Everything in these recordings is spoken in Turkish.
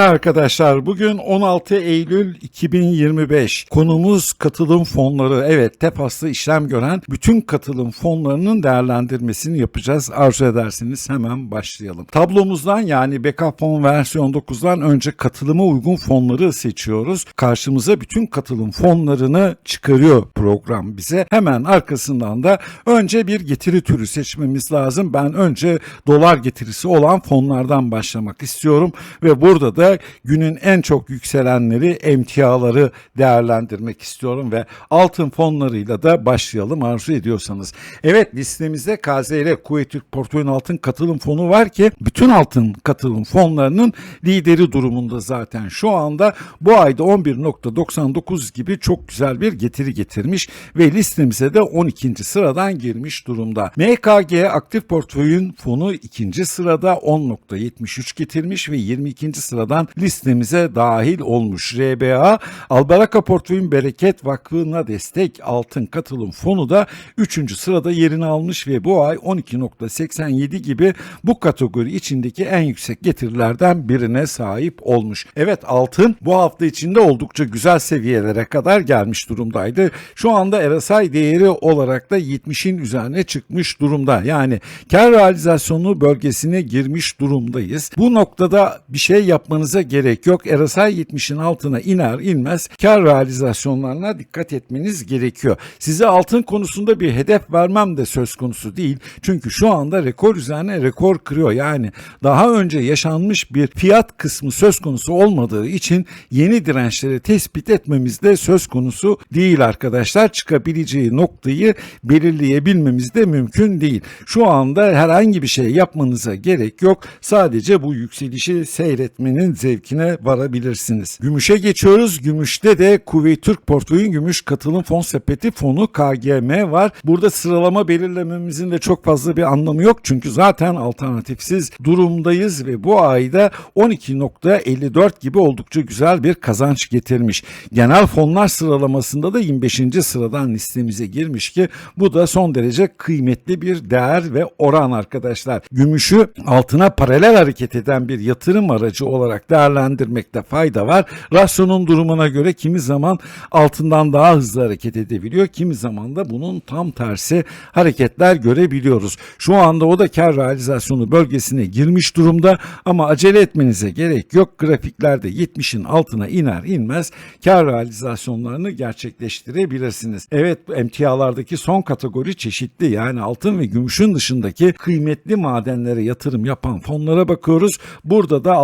Günler arkadaşlar. Bugün 16 Eylül 2025. Konumuz katılım fonları. Evet, TEPAS'ta işlem gören bütün katılım fonlarının değerlendirmesini yapacağız. Arzu ederseniz hemen başlayalım. Tablomuzdan yani backup fon versiyon 9'dan önce katılıma uygun fonları seçiyoruz. Karşımıza bütün katılım fonlarını çıkarıyor program bize. Hemen arkasından da önce bir getiri türü seçmemiz lazım. Ben önce dolar getirisi olan fonlardan başlamak istiyorum ve burada da günün en çok yükselenleri emtiaları değerlendirmek istiyorum ve altın fonlarıyla da başlayalım arzu ediyorsanız. Evet listemizde KZL Kuvvet Türk Portföyün Altın Katılım Fonu var ki bütün altın katılım fonlarının lideri durumunda zaten. Şu anda bu ayda 11.99 gibi çok güzel bir getiri getirmiş ve listemize de 12. sıradan girmiş durumda. MKG aktif portföyün fonu ikinci sırada 10.73 getirmiş ve 22. sıradan listemize dahil olmuş. RBA Albaraka Portföyün Bereket Vakfı'na destek altın katılım fonu da 3. sırada yerini almış ve bu ay 12.87 gibi bu kategori içindeki en yüksek getirilerden birine sahip olmuş. Evet altın bu hafta içinde oldukça güzel seviyelere kadar gelmiş durumdaydı. Şu anda RSI değeri olarak da 70'in üzerine çıkmış durumda. Yani kar realizasyonu bölgesine girmiş durumdayız. Bu noktada bir şey yapmanıza gerek yok. RSI 70'in altına iner inmez kar realizasyonlarına dikkat etmeniz gerekiyor. Size altın konusunda bir hedef vermem de söz konusu değil. Çünkü şu anda rekor üzerine rekor kırıyor. Yani daha önce yaşanmış bir fiyat kısmı söz konusu olmadığı için yeni dirençleri tespit etmemiz de söz konusu değil arkadaşlar. Çıkabileceği noktayı belirleyebilmemiz de mümkün değil. Şu anda herhangi bir şey yapmanıza gerek yok. Sadece bu yükselişi seyretmenin zevkine varabilirsiniz. Gümüşe geçiyoruz. Gümüşte de Kuveyt Türk Portföyün Gümüş Katılım Fon Sepeti Fonu KGM var. Burada sıralama belirlememizin de çok fazla bir anlamı yok. Çünkü zaten alternatifsiz durumdayız ve bu ayda 12.54 gibi oldukça güzel bir kazanç getirmiş. Genel fonlar sıralamasında da 25. sıradan listemize girmiş ki bu da son derece kıymetli bir değer ve oran arkadaşlar. Gümüşü altına paralel hareket eden bir yatırım aracı olarak değerlendirmekte fayda var. Rasyonun durumuna göre kimi zaman altından daha hızlı hareket edebiliyor. Kimi zaman da bunun tam tersi hareketler görebiliyoruz. Şu anda o da kar realizasyonu bölgesine girmiş durumda ama acele etmenize gerek yok. Grafiklerde 70'in altına iner inmez kar realizasyonlarını gerçekleştirebilirsiniz. Evet emtialardaki son kategori çeşitli yani altın ve gümüşün dışındaki kıymetli madenlere yatırım yapan fonlara bakıyoruz. Burada da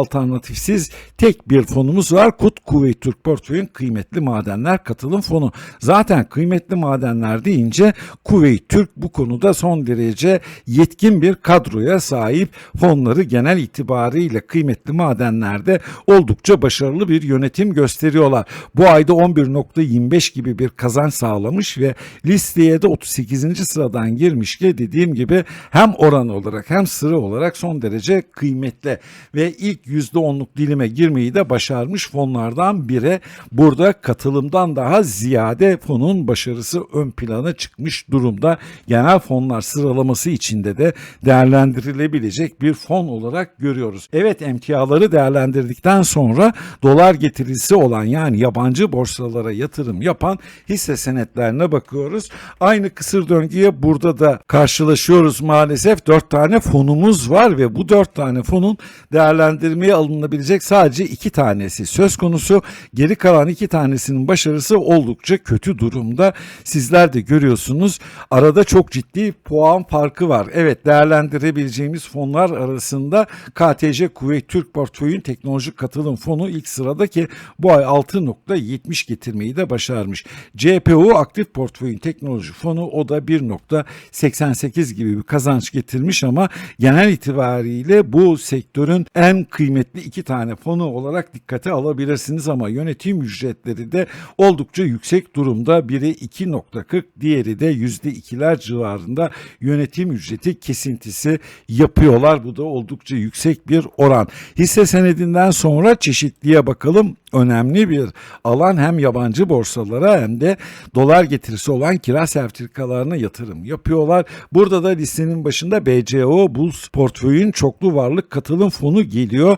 alternatifsiz tek bir fonumuz var. Kut Kuveyt Türk Portföyün kıymetli madenler katılım fonu. Zaten kıymetli madenler deyince Kuveyt Türk bu konuda son derece yetkin bir kadroya sahip fonları genel itibariyle kıymetli madenlerde oldukça başarılı bir yönetim gösteriyorlar. Bu ayda 11.25 gibi bir kazanç sağlamış ve listeye de 38. sıradan girmiş ki dediğim gibi hem oran olarak hem sıra olarak son derece kıymetli ve ilk %10'luk dilime girmeyi de başarmış fonlardan biri. Burada katılımdan daha ziyade fonun başarısı ön plana çıkmış durumda. Genel fonlar sıralaması içinde de değerlendirilebilecek bir fon olarak görüyoruz. Evet emtiaları değerlendirdikten sonra dolar getirisi olan yani yabancı borsalara yatırım yapan hisse senetlerine bakıyoruz. Aynı kısır döngüye burada da karşılaşıyoruz maalesef. 4 tane fonumuz var ve bu 4 tane fonun değerlendirmeye alınabilecek sadece 2 tanesi söz konusu. Geri kalan 2 tanesinin başarısı oldukça kötü durumda. Sizler de görüyorsunuz. Arada çok ciddi puan farkı var. Evet değerlendirebileceğimiz fonlar arasında KTC Kuveyt Türk Portföyün Teknolojik Katılım Fonu ilk sırada ki bu ay 6.70 getirmeyi de başarmış. CPU Aktif Portföyün Teknoloji Fonu o da 1.88 gibi bir kazanç getirmiş ama genel itibariyle bu sektörün en kıymetli iki tane fonu olarak dikkate alabilirsiniz ama yönetim ücretleri de oldukça yüksek durumda. Biri 2.40 diğeri de %2'ler civarında yönetim ücreti kesintisi yapıyorlar. Bu da oldukça yüksek bir oran. Hisse senedinden sonra çeşitliğe bakalım önemli bir alan hem yabancı borsalara hem de dolar getirisi olan kira sertifikalarına yatırım yapıyorlar. Burada da listenin başında BCO Bulls portföyün çoklu varlık katılım fonu geliyor.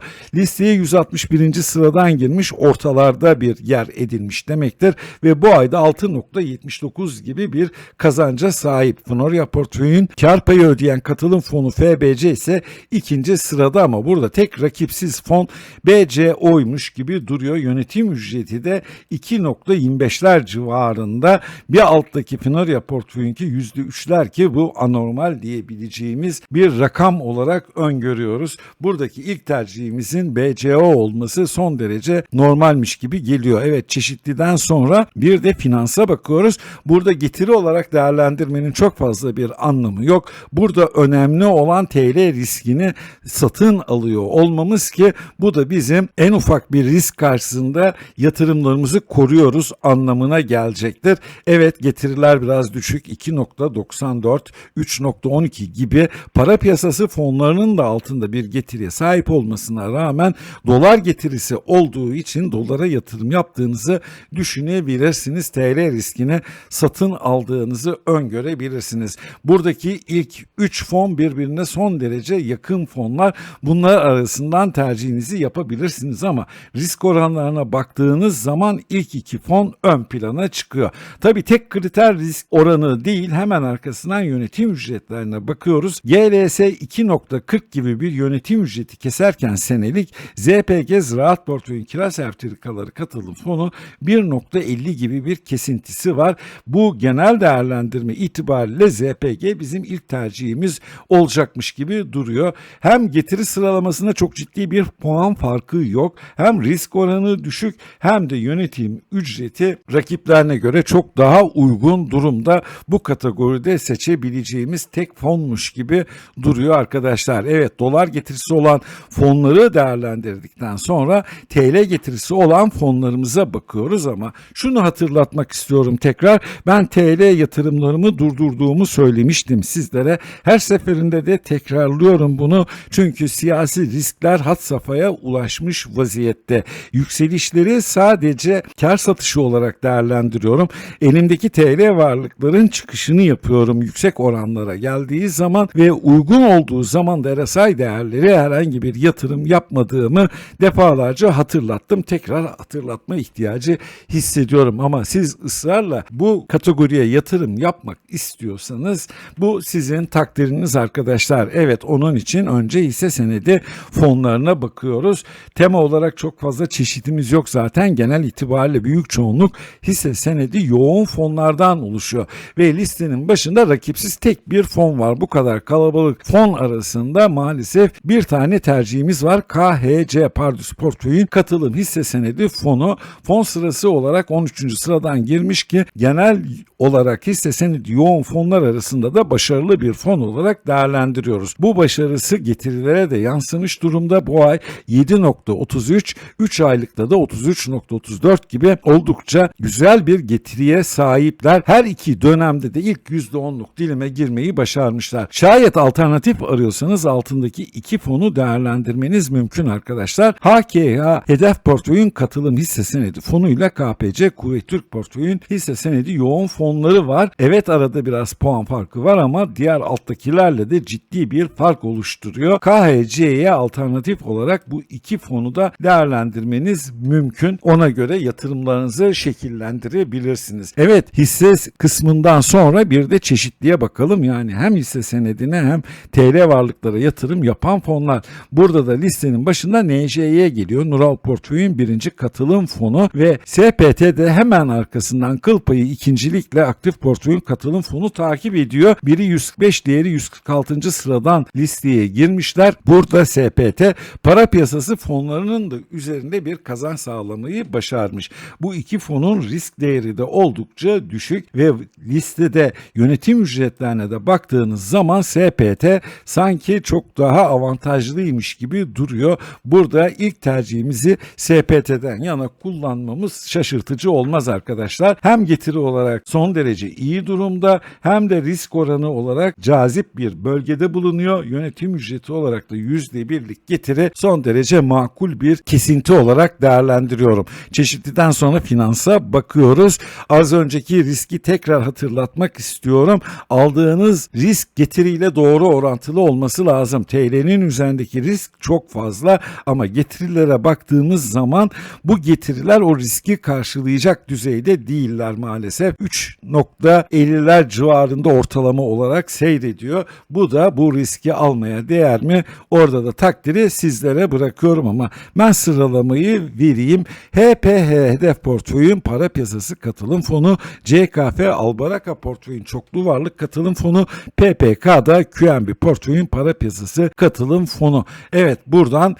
Listeye 161. sıradan girmiş ortalarda bir yer edinmiş demektir ve bu ayda 6.79 gibi bir kazanca sahip. Florya portföyün kar payı ödeyen katılım fonu FBC ise ikinci sırada ama burada tek rakipsiz fon BCO'ymuş gibi duruyor. Yönetim ücreti de 2.25'ler civarında bir alttaki Florya portföyünki %3'ler ki bu anormal diyebileceğimiz bir rakam olarak öngörüyoruz. Buradaki ilk tercihimizin BCO olması son derece normalmiş gibi geliyor. Evet çeşitliden sonra bir de finansa bakıyoruz. Burada getiri olarak değerlendirmenin çok fazla bir anlamı yok. Burada önemli olan TL riskini satın alıyor olmamız ki bu da bizim en ufak bir risk karşısında yatırımlarımızı koruyoruz anlamına gelecektir. Evet getiriler biraz düşük 2.94 3.12 gibi para piyasası fonlarının da altında bir getiriye sahip olmasına rağmen dolar getirisi olduğu için dolara yatırım yaptığınızı düşünebilirsiniz. TL riskini satın aldığınızı öngörebilirsiniz. Buradaki ilk 3 fon birbirine son derece yakın fonlar. Bunlar arasından tercihinizi yapabilirsiniz ama risk oranlarına baktığınız zaman ilk iki fon ön plana çıkıyor. Tabii tek kriter risk oranı değil hemen arkasından yönetim ücretlerine bakıyoruz. GLS 2.40 gibi bir yönetim ücreti keserken senelik ZPG Ziraat Portföyün Kira Sertifikaları Katılım Fonu 1.50 gibi bir kesintisi var. Bu genel değerlendirme itibariyle ZPG bizim ilk tercihimiz olacakmış gibi duruyor. Hem getiri sıralamasında çok ciddi bir puan farkı yok. Hem risk oranı düşük hem de yönetim ücreti rakiplerine göre çok daha uygun durumda. Bu kategoride seçebileceğimiz tek fonmuş gibi duruyor arkadaşlar. Evet dolar getirisi olan fonları değerlendirdikten sonra TL getirisi olan fonlarımıza bakıyoruz ama şunu hatırlatmak istiyorum tekrar. Ben TL yatırımlarımı durdurduğumu söylemiştim sizlere. Her seferinde de tekrarlıyorum bunu. Çünkü siyasi riskler had safhaya ulaşmış vaziyette. Yükselişleri sadece kar satışı olarak değerlendiriyorum. Elimdeki TL varlıkların çıkışını yapıyorum yüksek oranlara geldiği zaman ve uygun olduğu zaman da RSI değerleri herhangi bir yatırım yapmadığımı defalarca hatırlattım. Tekrar hatırlatma ihtiyacı hissediyorum ama siz ısrarla bu kategoriye yatırım yapmak istiyorsanız bu sizin takdiriniz arkadaşlar. Evet onun için önce hisse senedi fonlarına bakıyoruz. Tema olarak çok fazla çeşitimiz yok zaten. Genel itibariyle büyük çoğunluk hisse senedi yoğun fonlardan oluşuyor. Ve listenin başında rakipsiz tek bir fon var. Bu kadar kalabalık fon arasında maalesef bir tane tercihimiz var. KHC Pardus Portföy'ün katılım hisse senedi fonu. Fon sırası olarak 13. sıradan girmiş ki genel olarak hisse senedi yoğun fonlar arasında da başarılı bir fon olarak değerlendiriyoruz. Bu başarısı getirilere de yansımış durumda. Bu ay 7.33, 3 aylıkta da 33.34 gibi oldukça güzel bir getiriye sahipler. Her iki dönemde de ilk %10'luk dilime girmeyi başarmışlar. Şayet alternatif arıyorsanız altındaki iki fonu değerlendirmeniz mümkün arkadaşlar. HKH Hedef Portföyün katılım hisse senedi fonuyla KPC Kuvvet Türk Portföyün hisse senedi yoğun fonları var. Evet arada biraz puan farkı var ama diğer alttakilerle de ciddi bir fark oluşturuyor. KHC'ye alternatif olarak bu iki fonu da değerlendirmeniz mümkün. Ona göre yatırımlarınızı şekillendirebilirsiniz. Evet hisse kısmından sonra bir de çeşitliğe bakalım. Yani hem hisse senedine hem TL varlıklara yatırım yapan fonlar. Burada da listenin başında NJ'ye geliyor. Nural Portföy'ün birinci katılım fonu ve SPT'de hemen arkasından kıl payı ikincilikle aktif portföyün katılım fonu takip ediyor. Biri 145 diğeri 146. sıradan listeye girmişler. Burada SPT para piyasası fonlarının da üzerinde bir kazanç sağlamayı başarmış. Bu iki fonun risk değeri de oldukça düşük ve listede yönetim ücretlerine de baktığınız zaman SPT sanki çok daha avantajlıymış gibi duruyor. Burada ilk tercihimizi SPT'den yana kullanmamız şaşırtıcı olmaz arkadaşlar. Hem getiri olarak son derece iyi durumda hem de risk oranı olarak cazip bir bölgede bulunuyor. Yönetim ücreti olarak da %1'lik getiri son derece makul bir kesinti olarak değerlendiriyorum. Çeşitliden sonra finansa bakıyoruz. Az önceki riski tekrar hatırlatmak istiyorum. Aldığınız risk getiriyle doğru orantılı olması lazım. TL'nin üzerindeki risk çok fazla ama getirilere baktığımız zaman bu getiriler o riski karşılayacak düzeyde değiller maalesef. 3.50'ler civarında ortalama olarak seyrediyor. Bu da bu riski almaya değer mi? Orada da takdiri sizlere bırakıyorum ama ben sıralamayı vereyim. HPH hedef portföyün para piyasası katılım fonu, CKF Albaraka portföyün çoklu varlık katılım fonu, PPK'da QNB portföyün para piyasası katılım fonu. Evet buradan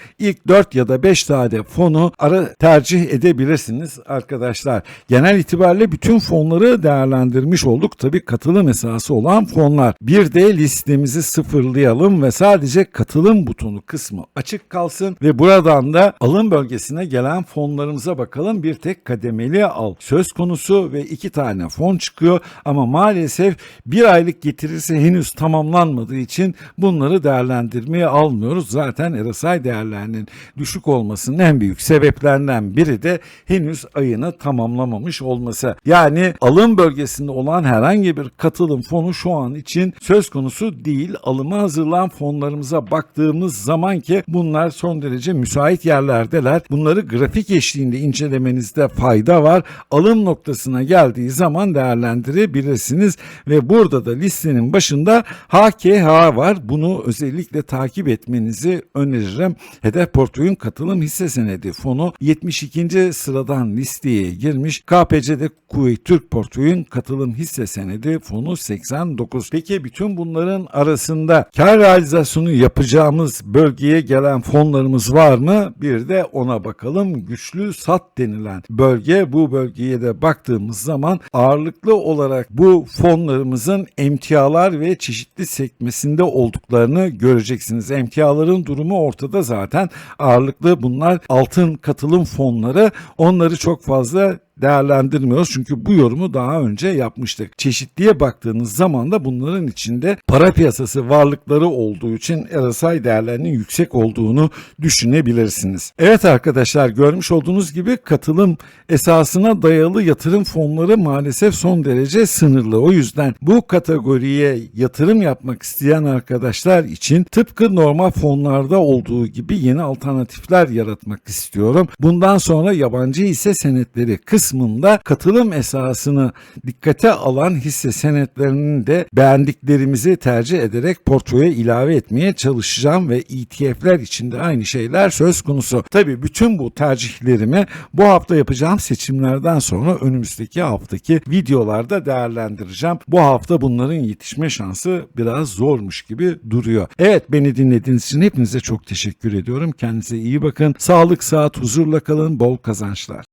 4 ya da 5 tane fonu ara tercih edebilirsiniz arkadaşlar. Genel itibariyle bütün fonları değerlendirmiş olduk. Tabii katılım esası olan fonlar. Bir de listemizi sıfırlayalım ve sadece katılım butonu kısmı açık kalsın ve buradan da alım bölgesine gelen fonlarımıza bakalım. Bir tek kademeli al söz konusu ve iki tane fon çıkıyor ama maalesef bir aylık getirisi henüz tamamlanmadığı için bunları değerlendirmeye almıyoruz. Zaten RSI değerlerinin düşük olmasının en büyük sebeplerinden biri de henüz ayını tamamlamamış olması. Yani alım bölgesinde olan herhangi bir katılım fonu şu an için söz konusu değil. Alıma hazırlanan fonlarımıza baktığımız zaman ki bunlar son derece müsait yerlerdeler. Bunları grafik eşliğinde incelemenizde fayda var. Alım noktasına geldiği zaman değerlendirebilirsiniz ve burada da listenin başında HKH var. Bunu özellikle takip etmenizi öneririm. Hedef portföyün katılım hisse senedi fonu 72. sıradan listeye girmiş. KPC'de Kuveyt Türk portföyün katılım hisse senedi fonu 89. Peki bütün bunların arasında kar realizasyonu yapacağımız bölgeye gelen fonlarımız var mı? Bir de ona bakalım. Güçlü sat denilen bölge bu bölgeye de baktığımız zaman ağırlıklı olarak bu fonlarımızın emtialar ve çeşitli sekmesinde olduklarını göreceksiniz. Emtiaların durumu ortada zaten ağırlıklı bunlar altın katılım fonları. Onları çok fazla değerlendirmiyoruz. Çünkü bu yorumu daha önce yapmıştık. Çeşitliğe baktığınız zaman da bunların içinde para piyasası varlıkları olduğu için RSI değerlerinin yüksek olduğunu düşünebilirsiniz. Evet arkadaşlar görmüş olduğunuz gibi katılım esasına dayalı yatırım fonları maalesef son derece sınırlı. O yüzden bu kategoriye yatırım yapmak isteyen arkadaşlar için tıpkı normal fonlarda olduğu gibi yeni alternatifler yaratmak istiyorum. Bundan sonra yabancı hisse senetleri kısmında katılım esasını dikkate alan hisse senetlerinin de beğendiklerimizi tercih ederek portföye ilave etmeye çalışacağım ve ETF'ler içinde aynı şeyler söz konusu. Tabi bütün bu tercihlerimi bu hafta yapacağım seçimlerden sonra önümüzdeki haftaki videolarda değerlendireceğim. Bu hafta bunların yetişme şansı biraz zormuş gibi duruyor. Evet beni dinlediğiniz için hepinize çok teşekkür ediyorum. Kendinize iyi bakın. Sağlık, saat, huzurla kalın. Bol kazançlar.